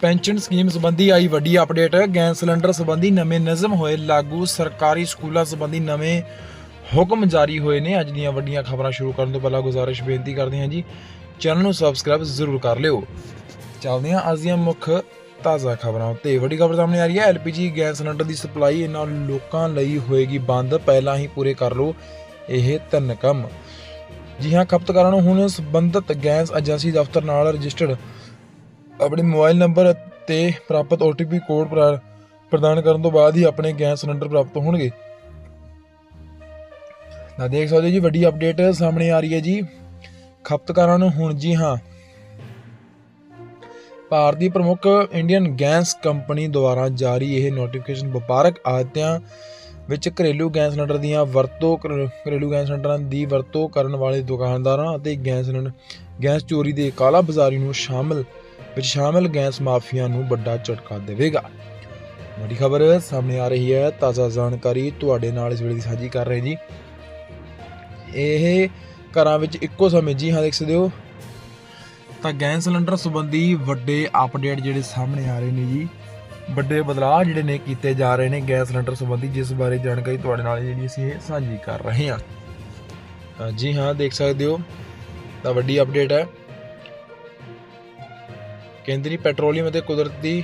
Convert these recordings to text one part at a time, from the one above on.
Pension scheme ਸੰਬੰਧੀ ਆਈ ਵੱਡੀ update. Gas cylinder ਸੰਬੰਧੀ ਨਵੇਂ ਨਿਯਮ ਹੋਏ ਲਾਗੂ। ਸਰਕਾਰੀ ਸਕੂਲਾਂ ਸੰਬੰਧੀ ਨਵੇਂ ਹੁਕਮ ਜਾਰੀ ਹੋਏ ਨੇ। ਅੱਜ ਦੀਆਂ ਵੱਡੀਆਂ ਖਬਰਾਂ ਸ਼ੁਰੂ ਕਰਨ ਤੋਂ ਪਹਿਲਾਂ ਗੁਜ਼ਾਰਿਸ਼ ਬੇਨਤੀ ਕਰਦੇ ਹਾਂ ਜੀ। ਚੈਨਲ ਨੂੰ ਸਬਸਕ੍ਰਾਈਬ ਜ਼ਰੂਰ ਕਰ ਲਿਓ। ਚੱਲਦੇ ਹਾਂ ਅੱਜ ਦੀਆਂ ਮੁੱਖ ਤਾਜ਼ਾ ਖਬਰਾਂ ਉੱਤੇ। ਵੱਡੀ ਖਬਰ ਸਾਹਮਣੇ ਆ ਰਹੀ ਹੈ। ਐਲਪੀਜੀ ਗੈਸ ਸਿਲੰਡਰ ਦੀ ਸਪਲਾਈ ਇਹਨਾਂ ਲੋਕਾਂ ਲਈ ਹੋਏਗੀ ਬੰਦ। ਪਹਿਲਾਂ ਹੀ ਪੂਰੇ ਕਰ ਲਓ ਇਹ ਤਿੰਨ ਕੰਮ। ਜੀ ਹਾਂ, ਖਪਤਕਾਰਾਂ ਨੂੰ ਹੁਣ ਸੰਬੰਧਿਤ ਗੈਸ ਏਜੰਸੀ ਦਫ਼ਤਰ ਨਾਲ ਰਜਿਸਟਰਡ ਆਪਣੇ ਮੋਬਾਈਲ ਨੰਬਰ ਤੇ ਪ੍ਰਾਪਤ OTP ਕੋਡ ਪ੍ਰਦਾਨ ਕਰਨ ਤੋਂ ਬਾਅਦ ਹੀ ਆਪਣੇ ਗੈਸ ਸਿਲੰਡਰ ਪ੍ਰਾਪਤ ਹੋਣਗੇ। ਤਾਂ ਦੇਖ ਸਕਦੇ ਹੋ ਜੀ, ਵੱਡੀ ਅਪਡੇਟ ਸਾਹਮਣੇ ਆ ਰਹੀ ਹੈ ਜੀ। ਖਪਤਕਾਰਾਂ ਨੂੰ ਹੁਣ ਜੀ ਹਾਂ। ਭਾਰਤ ਦੀ ਪ੍ਰਮੁੱਖ ਇੰਡੀਅਨ ਗੈਸ ਕੰਪਨੀ ਦੁਆਰਾ ਜਾਰੀ ਇਹ ਨੋਟੀਫਿਕੇਸ਼ਨ ਵਪਾਰਕ ਆਦਿਆਂ ਵਿੱਚ ਘਰੇਲੂ ਗੈਸ ਸਿਲੰਡਰ ਦੀਆਂ ਵਰਤੋਂ ਘਰੇਲੂ ਗੈਸ ਸਿਲੰਡਰਾਂ ਦੀ ਵਰਤੋਂ ਕਰਨ ਵਾਲੇ ਦੁਕਾਨਦਾਰਾਂ ਅਤੇ ਗੈਸ ਸਿਲੰਡਰ, ਗੈਸ ਚੋਰੀ ਦੇ ਕਾਲਾ ਬਾਜ਼ਾਰੀ ਨੂੰ ਸ਼ਾਮਲ ਵਿੱਚ ਸ਼ਾਮਲ ਗੈਸ ਮਾਫੀਆ ਨੂੰ ਵੱਡਾ ਝਟਕਾ ਦੇਵੇਗਾ। ਵੱਡੀ ਖਬਰ ਸਾਹਮਣੇ ਆ ਰਹੀ ਹੈ। ਤਾਜ਼ਾ ਜਾਣਕਾਰੀ ਤੁਹਾਡੇ ਨਾਲ ਇਸ ਵੇਲੇ ਦੀ ਸਾਂਝੀ ਕਰ ਰਹੇ ਜੀ। ਇਹ ਘਰਾਂ ਵਿੱਚ ਇੱਕੋ ਸਮੇਂ, ਜੀ ਹਾਂ, ਦੇਖ ਸਕਦੇ ਹੋ। ਤਾਂ ਗੈਸ ਸਿਲੰਡਰ ਸੰਬੰਧੀ ਵੱਡੇ ਅਪਡੇਟ ਜਿਹੜੇ ਸਾਹਮਣੇ ਆ ਰਹੇ ਨੇ ਜੀ। ਵੱਡੇ ਬਦਲਾਅ ਜਿਹੜੇ ਨੇ ਕੀਤੇ ਜਾ ਰਹੇ ਨੇ ਗੈਸ ਸਿਲੰਡਰ ਸੰਬੰਧੀ, ਜਿਸ ਬਾਰੇ ਜਾਣਕਾਰੀ ਤੁਹਾਡੇ ਨਾਲ ਜਿਹੜੀ ਅਸੀਂ ਸਾਂਝੀ ਕਰ ਰਹੇ ਹਾਂ। ਜੀ ਹਾਂ, ਦੇਖ ਸਕਦੇ ਹੋ। ਤਾਂ ਵੱਡੀ ਅਪਡੇਟ ਹੈ। ਕੇਂਦਰੀ ਪੈਟਰੋਲੀਅਮ ਅਤੇ ਕੁਦਰਤੀ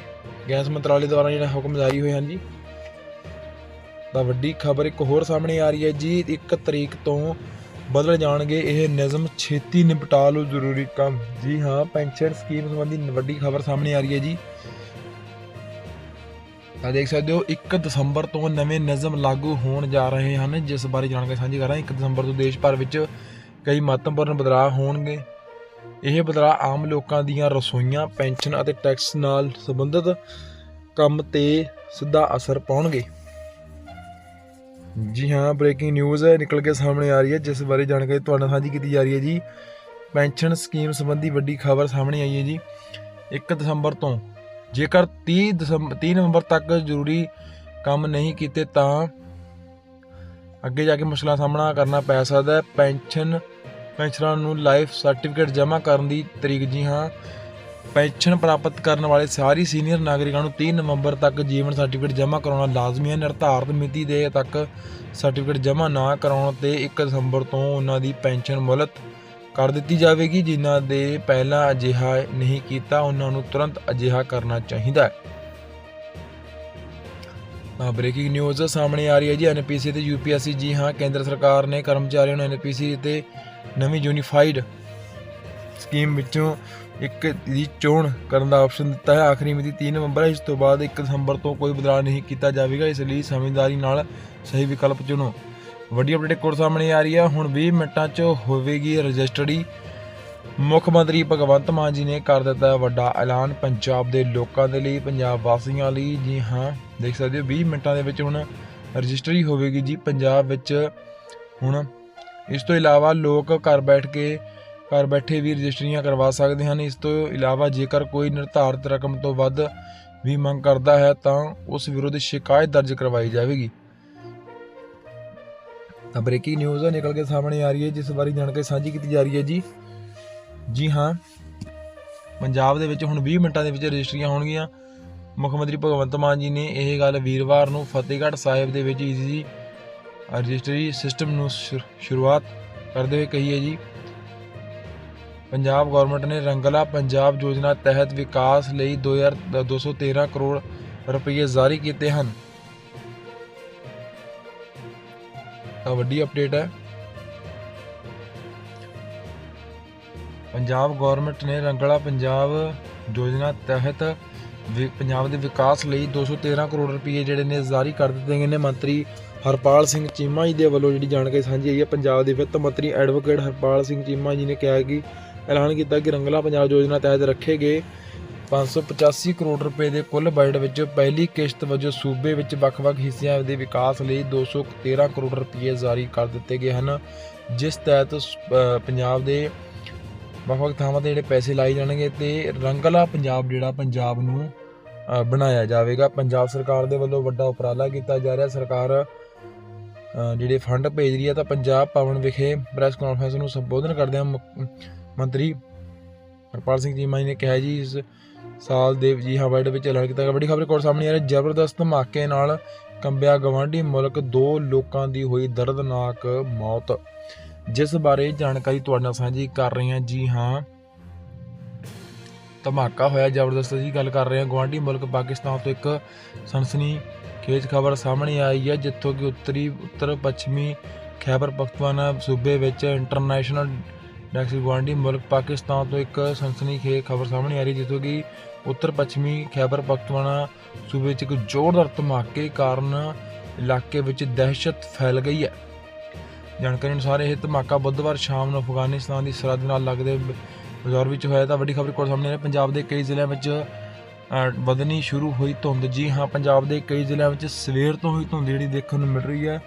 ਗੈਸ ਮੰਤਰਾਲੇ ਦੁਆਰਾ ਜਿਹੜਾ ਹੁਕਮ ਜਾਰੀ ਹੋਏ ਹਨ ਜੀ ਤਾਂ ਵੱਡੀ ਖਬਰ ਇੱਕ ਹੋਰ ਸਾਹਮਣੇ ਆ ਰਹੀ ਹੈ ਜੀ 1 ਤਰੀਕ ਤੋਂ ਬਦਲ ਜਾਣਗੇ ਇਹ ਨਿਯਮ, ਛੇਤੀ ਨਿਪਟਾ ਲਓ ਜ਼ਰੂਰੀ ਕੰਮ। ਜੀ ਹਾਂ, ਪੈਨਸ਼ਨ ਸਕੀਮ ਸੰਬੰਧੀ ਵੱਡੀ ਖਬਰ ਸਾਹਮਣੇ ਆ ਰਹੀ ਹੈ ਜੀ। ਤਾਂ ਦੇਖ ਸਕਦੇ ਹੋ 1 ਦਸੰਬਰ ਤੋਂ ਨਵੇਂ ਨਿਯਮ ਲਾਗੂ ਹੋਣ ਜਾ ਰਹੇ ਹਨ, ਜਿਸ ਬਾਰੇ ਜਾਣਕਾਰੀ ਸਾਂਝੀ ਕਰਾਂ। 1 ਦਸੰਬਰ ਤੋਂ ਦੇਸ਼ ਭਰ ਵਿੱਚ ਕਈ ਮਹੱਤਵਪੂਰਨ ਬਦਲਾਅ ਹੋਣਗੇ। ਇਹ ਬਦਲਾਅ ਆਮ ਲੋਕਾਂ ਦੀਆਂ ਰਸੋਈਆਂ, ਪੈਨਸ਼ਨ ਅਤੇ ਟੈਕਸ ਨਾਲ ਸੰਬੰਧਿਤ ਕੰਮ ਤੇ ਸਿੱਧਾ ਅਸਰ ਪਾਉਣਗੇ। ਜੀ ਹਾਂ ਬ੍ਰੇਕਿੰਗ ਨਿਊਜ਼ ਹੈ ਨਿਕਲ ਕੇ ਸਾਹਮਣੇ ਆ ਰਹੀ ਹੈ, ਜਿਸ ਬਾਰੇ ਜਾਣਕਾਰੀ ਤੁਹਾਡੇ ਨਾਲ ਸਾਂਝੀ ਕੀਤੀ ਜਾ ਰਹੀ ਹੈ ਜੀ। ਪੈਨਸ਼ਨ ਸਕੀਮ ਸੰਬੰਧੀ ਵੱਡੀ ਖਬਰ ਸਾਹਮਣੇ ਆਈ ਹੈ ਜੀ। 1 ਦਸੰਬਰ ਤੋਂ ਜੇਕਰ 30 ਦਸੰਬਰ 30 ਨਵੰਬਰ ਤੱਕ ਜ਼ਰੂਰੀ ਕੰਮ ਨਹੀਂ ਕੀਤੇ ਤਾਂ ਅੱਗੇ ਜਾ ਕੇ ਮੁਸ਼ਕਲਾਂ ਦਾ ਸਾਹਮਣਾ ਕਰਨਾ ਪੈ ਸਕਦਾ ਹੈ। ਪੈਨਸ਼ਨ ਪੈਨਸ਼ਨਰਾਂ ਨੂੰ ਲਾਈਫ ਸਰਟੀਫਿਕੇਟ ਜਮ੍ਹਾਂ ਕਰਨ ਦੀ ਤਰੀਕ ਜੀ ਹਾਂ। ਪੈਨਸ਼ਨ ਪ੍ਰਾਪਤ ਕਰਨ ਵਾਲੇ ਸਾਰੇ ਸੀਨੀਅਰ ਨਾਗਰਿਕਾਂ ਨੂੰ 3 ਨਵੰਬਰ ਤੱਕ ਜੀਵਨ ਸਰਟੀਫਿਕੇਟ ਜਮ੍ਹਾਂ ਕਰਾਉਣਾ ਲਾਜ਼ਮੀ ਹੈ। ਨਿਰਧਾਰਤ ਮਿਤੀ ਦੇ ਤੱਕ ਸਰਟੀਫਿਕੇਟ ਜਮ੍ਹਾਂ ਨਾ ਕਰਾਉਣ ਤੇ 1 ਦਸੰਬਰ ਤੋਂ ਉਹਨਾਂ ਦੀ ਪੈਨਸ਼ਨ ਮੁਲਤ ਕਰ ਦਿੱਤੀ ਜਾਵੇਗੀ। ਜਿਨ੍ਹਾਂ ਦੇ ਪਹਿਲਾਂ ਅਜਿਹਾ ਨਹੀਂ ਕੀਤਾ, ਉਹਨਾਂ ਨੂੰ ਤੁਰੰਤ ਅਜਿਹਾ ਕਰਨਾ ਚਾਹੀਦਾ ਹੈ। ਤਾਂ ਬ੍ਰੇਕਿੰਗ ਨਿਊਜ਼ ਸਾਹਮਣੇ ਆ ਰਹੀ ਹੈ ਜੀ। ਐਨਪੀਸੀ ਤੇ ਯੂਪੀਐਸਸੀ ਜੀ ਹਾਂ, ਕੇਂਦਰ ਸਰਕਾਰ ਨੇ ਕਰਮਚਾਰੀਆਂ ਨੂੰ ਐਨਪੀਸੀ ਤੇ ਨਵੀਂ ਯੂਨੀਫਾਈਡ ਸਕੀਮ ਵਿੱਚੋਂ ਇੱਕ ਦੀ ਚੋਣ ਕਰਨ ਦਾ ਆਪਸ਼ਨ ਦਿੱਤਾ ਹੈ। ਆਖਰੀ ਮਿਤੀ 3 ਨਵੰਬਰ ਹੈ। ਇਸ ਤੋਂ ਬਾਅਦ 1 ਦਸੰਬਰ ਤੋਂ ਕੋਈ ਬਦਲਾਅ ਨਹੀਂ ਕੀਤਾ ਜਾਵੇਗਾ। ਇਸ ਲਈ ਸਮਝਦਾਰੀ ਨਾਲ ਸਹੀ ਵਿਕਲਪ ਚੁਣੋ। ਵੱਡੀ ਅਪਡੇਟ ਇੱਕ ਹੋਰ ਸਾਹਮਣੇ ਆ ਰਹੀ ਹੈ। ਹੁਣ 20 ਮਿੰਟਾਂ 'ਚ ਹੋਵੇਗੀ ਰਜਿਸਟਰੀ ਮੁੱਖ ਮੰਤਰੀ ਭਗਵੰਤ ਮਾਨ ਜੀ ਨੇ ਕਰ ਦਿੱਤਾ ਵੱਡਾ ਐਲਾਨ ਪੰਜਾਬ ਦੇ ਲੋਕਾਂ ਦੇ ਲਈ, ਪੰਜਾਬ ਵਾਸੀਆਂ ਲਈ। ਜੀ ਹਾਂ, ਦੇਖ ਸਕਦੇ ਹੋ 20 ਮਿੰਟਾਂ ਦੇ ਵਿੱਚ ਹੁਣ ਰਜਿਸਟਰੀ ਹੋਵੇਗੀ ਜੀ। ਪੰਜਾਬ ਵਿੱਚ ਹੁਣ ਇਸ ਤੋਂ ਇਲਾਵਾ ਲੋਕ ਘਰ ਬੈਠ ਕੇ, ਘਰ ਬੈਠੇ ਵੀ ਰਜਿਸਟਰੀਆਂ ਕਰਵਾ ਸਕਦੇ ਹਨ। ਇਸ ਤੋਂ ਇਲਾਵਾ ਜੇਕਰ ਕੋਈ ਨਿਰਧਾਰਤ ਰਕਮ ਤੋਂ ਵੱਧ ਵੀ ਮੰਗ ਕਰਦਾ ਹੈ, ਤਾਂ ਉਸ ਵਿਰੁੱਧ ਸ਼ਿਕਾਇਤ ਦਰਜ ਕਰਵਾਈ ਜਾਵੇਗੀ। ਤਾਂ ਬ੍ਰੇਕਿੰਗ ਨਿਊਜ਼ ਨਿਕਲ ਕੇ ਸਾਹਮਣੇ ਆ ਰਹੀ ਹੈ, ਜਿਸ ਬਾਰੇ ਜਾਣਕਾਰੀ ਸਾਂਝੀ ਕੀਤੀ ਜਾ ਰਹੀ ਹੈ ਜੀ। ਜੀ ਹਾਂ, ਪੰਜਾਬ ਦੇ ਵਿੱਚ ਹੁਣ 20 ਮਿੰਟਾਂ ਦੇ ਵਿੱਚ ਰਜਿਸਟਰੀਆਂ ਹੋਣਗੀਆਂ। ਮੁੱਖ ਮੰਤਰੀ ਭਗਵੰਤ ਮਾਨ ਜੀ ਨੇ ਇਹ ਗੱਲ ਵੀਰਵਾਰ ਨੂੰ ਫਤਿਹਗੜ੍ਹ ਸਾਹਿਬ ਦੇ ਵਿੱਚ ਈਜ਼ੀ ਰਜਿਸਟਰੀ ਸਿਸਟਮ ਨੂੰ ਸ਼ੁ- ਸ਼ੁਰੂਆਤ ਕਰਦੇ ਹੋਏ ਕਹੀਏ ਜੀ, ਪੰਜਾਬ ਗਵਰਨਮੈਂਟ ਨੇ ਰੰਗਲਾ ਪੰਜਾਬ ਯੋਜਨਾ ਤਹਿਤ ਵਿਕਾਸ ਲਈ 2213 ਕਰੋੜ ਰੁਪਏ ਜਾਰੀ ਕੀਤੇ ਹਨ। ਤਾਂ ਵੱਡੀ ਅਪਡੇਟ ਹੈ। ਪੰਜਾਬ ਗਵਰਨਮੈਂਟ ਨੇ ਰੰਗਲਾ ਪੰਜਾਬ ਯੋਜਨਾ ਤਹਿਤ ਪੰਜਾਬ ਦੇ ਵਿਕਾਸ ਲਈ 213 ਕਰੋੜ ਰੁਪਏ ਜਿਹੜੇ ਨੇ ਜਾਰੀ ਕਰ ਦਿੱਤੇ ਗਏ ਨੇ। ਮੰਤਰੀ ਹਰਪਾਲ ਸਿੰਘ ਚੀਮਾ ਜੀ ਦੇ ਵੱਲੋਂ ਜਿਹੜੀ ਜਾਣਕਾਰੀ ਸਾਂਝੀ ਹੋਈ ਹੈ, ਪੰਜਾਬ ਦੇ ਵਿੱਤ ਮੰਤਰੀ ਐਡਵੋਕੇਟ ਹਰਪਾਲ ਸਿੰਘ ਚੀਮਾ ਜੀ ਨੇ ਕਿਹਾ ਕਿ ਐਲਾਨ ਕੀਤਾ ਕਿ ਰੰਗਲਾ ਪੰਜਾਬ ਯੋਜਨਾ ਤਹਿਤ ਰੱਖੇ ਗਏ 585 ਕਰੋੜ ਰੁਪਏ ਦੇ ਕੁੱਲ ਬਜਟ ਵਿੱਚ ਪਹਿਲੀ ਕਿਸ਼ਤ ਵਜੋਂ ਸੂਬੇ ਵਿੱਚ ਵੱਖ-ਵੱਖ ਹਿੱਸਿਆਂ ਦੇ ਵਿਕਾਸ ਲਈ 213 ਕਰੋੜ ਰੁਪਏ ਜਾਰੀ ਕਰ ਦਿੱਤੇ ਗਏ ਹਨ, ਜਿਸ ਤਹਿਤ ਸ- ਪੰਜਾਬ ਦੇ ਵੱਖ-ਵੱਖ ਥਾਵਾਂ ਤੇ ਜਿਹੜੇ ਪੈਸੇ ਲਾਏ ਜਾਣਗੇ ਤੇ ਰੰਗਲਾ ਪੰਜਾਬ ਜਿਹੜਾ ਪੰਜਾਬ ਨੂੰ ਬਣਾਇਆ ਜਾਵੇਗਾ। ਪੰਜਾਬ ਸਰਕਾਰ ਦੇ ਵੱਲੋਂ ਵੱਡਾ ਉਪਰਾਲਾ ਕੀਤਾ ਜਾ ਰਿਹਾ। ਸਰਕਾਰ ਜਿਹੜੇ ਫੰਡ ਭੇਜ ਰਹੀ ਹੈ ਤਾਂ ਪੰਜਾਬ ਭਵਨ ਵਿਖੇ ਪ੍ਰੈਸ ਕਾਨਫਰੰਸ ਨੂੰ ਸੰਬੋਧਨ ਕਰਦਿਆਂ ਮੁੱਖ ਮੰਤਰੀ ਹਰਪਾਲ ਸਿੰਘ ਚੀਮਾ ਜੀ ਨੇ ਕਿਹਾ ਜੀ ਇਸ ਸਾਲ ਦੇ ਜੀ ਹਾਂ ਵਰਲਡ ਵਿੱਚ ਐਲਾਨ ਕੀਤਾ ਗਿਆ। ਵੱਡੀ ਖਬਰ ਕੋਲ ਸਾਹਮਣੇ ਆ ਰਹੀ ਹੈ, ਜ਼ਬਰਦਸਤ ਧਮਾਕੇ ਨਾਲ ਕੰਬਿਆ ਗਵਾਂਢੀ ਮੁਲਕ ਦੋ ਲੋਕਾਂ ਦੀ ਹੋਈ ਦਰਦਨਾਕ ਮੌਤ। ਜਿਸ ਬਾਰੇ ਜਾਣਕਾਰੀ ਤੁਹਾਡੇ ਨਾਲ ਸਾਂਝੀ ਕਰ ਰਹੇ ਹਾਂ ਜੀ ਹਾਂ। ਧਮਾਕਾ ਹੋਇਆ, ਜ਼ਬਰਦਸਤ ਜੀ ਗੱਲ ਕਰ ਰਹੇ ਹਾਂ। ਗਵਾਂਢੀ ਮੁਲਕ ਪਾਕਿਸਤਾਨ ਤੋਂ ਇੱਕ ਸਨਸਨੀ ਖੇਜ ਖਬਰ ਸਾਹਮਣੇ ਆਈ ਹੈ, ਜਿੱਥੋਂ ਕਿ ਉੱਤਰੀ, ਉੱਤਰ ਪੱਛਮੀ ਖੈਬਰ ਪਖਤੂਆਨਾ ਸੂਬੇ ਵਿੱਚ ਇੰਟਰਨੈਸ਼ਨਲ ਡੈਕਸ ਗਵਾਂਢੀ ਮੁਲਕ ਪਾਕਿਸਤਾਨ ਤੋਂ ਇੱਕ ਸਨਸਨੀ ਖੇਜ ਖਬਰ ਸਾਹਮਣੇ ਆ ਰਹੀ ਹੈ, ਜਿੱਥੋਂ ਕਿ ਉੱਤਰ ਪੱਛਮੀ ਖੈਬਰ ਪਖਤੂਆਨਾ ਸੂਬੇ ਵਿੱਚ ਇੱਕ ਜ਼ੋਰਦਾਰ ਧਮਾਕੇ ਕਾਰਨ ਇਲਾਕੇ ਵਿੱਚ ਦਹਿਸ਼ਤ ਫੈਲ ਗਈ ਹੈ। ਜਾਣਕਾਰੀ ਅਨੁਸਾਰ ਇਹ ਧਮਾਕਾ ਬੁੱਧਵਾਰ ਸ਼ਾਮ ਨੂੰ ਅਫਗਾਨਿਸਤਾਨ ਦੀ ਸਰਹੱਦ ਨਾਲ ਲੱਗਦੇ ਬਾਜ਼ਾਰ ਵਿੱਚ ਹੋਇਆ ਤਾਂ ਵੱਡੀ ਖਬਰ ਕੋਲ ਸਾਹਮਣੇ ਆ ਪੰਜਾਬ ਦੇ ਕਈ ਜ਼ਿਲ੍ਹਿਆਂ ਵਿੱਚ ਵਧਣੀ ਸ਼ੁਰੂ ਹੋਈ ਧੁੰਦ। ਜੀ ਹਾਂ, ਪੰਜਾਬ ਦੇ ਕਈ ਜ਼ਿਲ੍ਹਿਆਂ ਵਿੱਚ ਸਵੇਰ ਤੋਂ ਹੀ ਧੁੰਦ ਜਿਹੜੀ ਦੇਖਣ ਨੂੰ ਮਿਲ ਰਹੀ ਹੈ।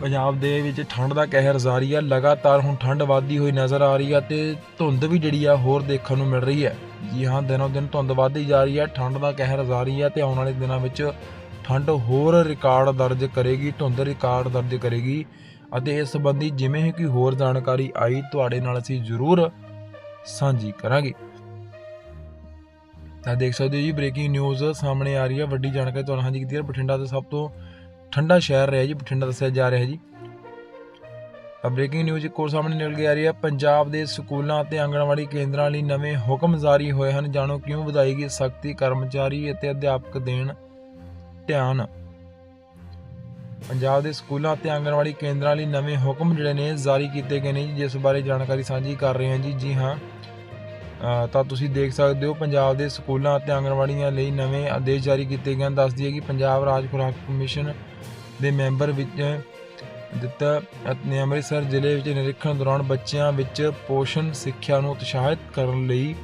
ਪੰਜਾਬ ਦੇ ਵਿੱਚ ਠੰਡ ਦਾ ਕਹਿਰ ਜਾਰੀ ਹੈ। ਲਗਾਤਾਰ ਹੁਣ ਠੰਡ ਵੱਧਦੀ ਹੋਈ ਨਜ਼ਰ ਆ ਰਹੀ ਹੈ ਤੇ ਧੁੰਦ ਵੀ ਜਿਹੜੀ ਆ ਹੋਰ ਦੇਖਣ ਨੂੰ ਮਿਲ ਰਹੀ ਹੈ। ਜੀ ਹਾਂ, ਦਿਨੋਂ ਦਿਨ ਧੁੰਦ ਵੱਧਦੀ ਜਾ ਰਹੀ ਹੈ, ਠੰਡ ਦਾ ਕਹਿਰ ਜਾਰੀ ਹੈ ਤੇ ਆਉਣ ਵਾਲੇ ਦਿਨਾਂ ਵਿੱਚ ਠੰਡ ਹੋਰ ਰਿਕਾਰਡ ਦਰਜ ਕਰੇਗੀ, ਧੁੰਦ ਰਿਕਾਰਡ ਦਰਜ ਕਰੇਗੀ ਅਤੇ ਇਸ ਸੰਬੰਧੀ ਜਿਵੇਂ ਹੀ ਕੋਈ ਹੋਰ ਜਾਣਕਾਰੀ ਆਈ, ਤੁਹਾਡੇ ਨਾਲ ਅਸੀਂ ਜ਼ਰੂਰ ਸਾਂਝੀ ਕਰਾਂਗੇ। ਤਾਂ ਦੇਖ ਸਕਦੇ ਹੋ ਜੀ ਬ੍ਰੇਕਿੰਗ ਨਿਊਜ਼ ਸਾਹਮਣੇ ਆ ਰਹੀ ਹੈ। ਵੱਡੀ ਜਾਣਕਾਰੀ ਤੁਹਾਨੂੰ ਹਾਂਜੀ ਕੀਤੀ ਹੈ। ਬਠਿੰਡਾ ਦਾ ਸਭ ਤੋਂ ਠੰਡਾ ਸ਼ਹਿਰ ਰਿਹਾ ਜੀ, ਬਠਿੰਡਾ ਦੱਸਿਆ ਜਾ ਰਿਹਾ ਜੀ। ਤਾਂ ਬ੍ਰੇਕਿੰਗ ਨਿਊਜ਼ ਇੱਕ ਹੋਰ ਸਾਹਮਣੇ ਨਿਕਲ ਕੇ ਆ ਰਹੀ ਹੈ। ਪੰਜਾਬ ਦੇ ਸਕੂਲਾਂ ਅਤੇ ਆਂਗਣਵਾੜੀ ਕੇਂਦਰਾਂ ਲਈ ਨਵੇਂ ਹੁਕਮ ਜਾਰੀ ਹੋਏ ਹਨ। ਜਾਣੋ ਕਿਉਂ ਵਧਾਈ ਗਈ ਸਖਤੀ ਕਰਮਚਾਰੀ ਅਤੇ ਅਧਿਆਪਕ ਦੇਣ ਧਿਆਨ ਪੰਜਾਬ ਦੇ ਸਕੂਲਾਂ ਅਤੇ ਆਂਗਣਵਾੜੀ ਕੇਂਦਰਾਂ ਲਈ ਨਵੇਂ ਹੁਕਮ ਜਿਹੜੇ ਨੇ ਜਾਰੀ ਕੀਤੇ ਗਏ ਨੇ ਜਿਸ ਬਾਰੇ ਜਾਣਕਾਰੀ ਸਾਂਝੀ ਕਰ ਰਹੇ ਹਾਂ ਜੀ। ਜੀ ਹਾਂ ਤਾਂ ਤੁਸੀਂ ਦੇਖ ਸਕਦੇ ਹੋ, ਪੰਜਾਬ ਦੇ ਸਕੂਲਾਂ ਅਤੇ ਆਂਗਣਵਾੜੀਆਂ ਲਈ ਨਵੇਂ ਆਦੇਸ਼ ਜਾਰੀ ਕੀਤੇ ਗਏ ਹਨ। ਦੱਸਦੀ ਹੈ ਕਿ ਪੰਜਾਬ ਰਾਜ ਖੁਰਾਕ ਕਮਿਸ਼ਨ ਦੇ ਮੈਂਬਰ ਵਿੱਚ ਦਿੱਤਾ ਅਤੇ ਅੰਮ੍ਰਿਤਸਰ ਜ਼ਿਲ੍ਹੇ ਵਿੱਚ ਨਿਰੀਖਣ ਦੌਰਾਨ ਬੱਚਿਆਂ ਵਿੱਚ ਪੋਸ਼ਣ ਸਿੱਖਿਆ ਨੂੰ ਉਤਸ਼ਾਹਿਤ ਕਰਨ ਲਈ,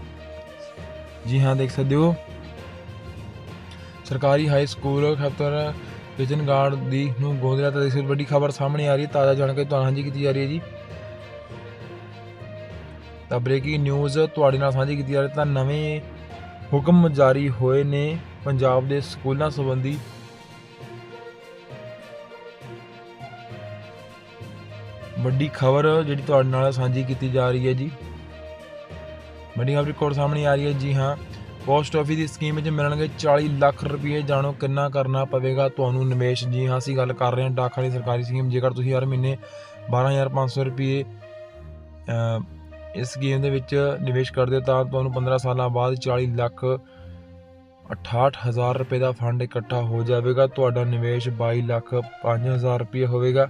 ਜੀ ਹਾਂ, ਦੇਖ ਸਕਦੇ ਹੋ। ਸਰਕਾਰੀ ਹਾਈ ਸਕੂਲ ਖਤਰ ਕਿਚਨ ਦੀ ਨੂੰ ਗੋਦਰਾ ਤਾਂ ਇਸ ਵੱਡੀ ਖਬਰ ਸਾਹਮਣੇ ਆ ਰਹੀ ਹੈ, ਤਾਜ਼ਾ ਜਾਣਕਾਰੀ ਤੁਹਾਨੂੰ ਸਾਂਝੀ ਕੀਤੀ ਜਾ ਰਹੀ ਹੈ ਜੀ। ਤਾਂ ਬ੍ਰੇਕਿੰਗ ਨਿਊਜ਼ ਤੁਹਾਡੇ ਨਾਲ ਸਾਂਝੀ ਕੀਤੀ ਜਾ ਰਹੀ ਹੈ ਤਾਂ ਨਵੇਂ ਹੁਕਮ ਜਾਰੀ ਹੋਏ ਨੇ ਪੰਜਾਬ ਦੇ ਸਕੂਲਾਂ ਸੰਬੰਧੀ। ਵੱਡੀ ਖਬਰ ਜਿਹੜੀ ਤੁਹਾਡੇ ਨਾਲ ਸਾਂਝੀ ਕੀਤੀ ਜਾ ਰਹੀ ਹੈ ਜੀ। ਵੱਡੀ ਖਬਰ ਰਿਕਾਰਡ ਸਾਹਮਣੇ ਆ ਰਹੀ ਹੈ, ਜੀ ਹਾਂ। ਪੋਸਟ ਆਫਿਸ ਦੀ ਸਕੀਮ ਵਿੱਚ ਮਿਲਣਗੇ 40 ਲੱਖ ਰੁਪਏ। ਜਾਣੋ ਕਿੰਨਾ ਕਰਨਾ ਪਵੇਗਾ ਤੁਹਾਨੂੰ ਨਿਵੇਸ਼। ਜੀ ਹਾਂ ਅਸੀਂ ਗੱਲ ਕਰ ਰਹੇ ਹਾਂ ਡਾਕਾਂ ਦੀ ਸਰਕਾਰੀ ਸਕੀਮ ਜੇਕਰ ਤੁਸੀਂ ਹਰ ਮਹੀਨੇ 12500 ਰੁਪਏ ਅਹ, ਇਸ ਸਕੀਮ ਦੇ ਵਿੱਚ ਨਿਵੇਸ਼ ਕਰਦੇ ਹੋ ਤਾਂ ਤੁਹਾਨੂੰ 15 ਸਾਲਾਂ ਬਾਅਦ 40 ਲੱਖ 68000 ਰੁਪਏ ਦਾ ਫੰਡ ਇਕੱਠਾ ਹੋ ਜਾਵੇਗਾ। ਤੁਹਾਡਾ ਨਿਵੇਸ਼ 22 ਲੱਖ 5000 ਰੁਪਏ ਹੋਵੇਗਾ।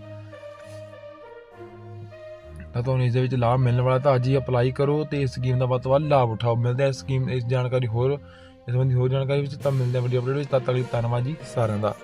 ਤਾਂ ਤੁਹਾਨੂੰ ਇਸ ਦੇ ਵਿੱਚ ਲਾਭ ਮਿਲਣ ਵਾਲਾ ਤਾਂ ਅੱਜ ਹੀ ਅਪਲਾਈ ਕਰੋ ਤੇ ਇਸ ਸਕੀਮ ਦਾ ਵੱਧ ਤੋਂ ਵੱਧ ਲਾਭ ਉਠਾਓ। ਮਿਲਦਾ ਇਸ ਸਕੀਮ ਇਸ ਜਾਣਕਾਰੀ ਹੋਰ। ਇਸ ਸੰਬੰਧੀ ਹੋਰ ਜਾਣਕਾਰੀ ਵਿੱਚ ਤਾਂ ਮਿਲਦੇ ਆ ਵੀਡੀਓ ਅਪਡੇਟ ਵਿੱਚ। ਤਦ ਤੱਕ ਲਈ ਧੰਨਵਾਦ ਜੀ ਸਾਰਿਆਂ ਦਾ।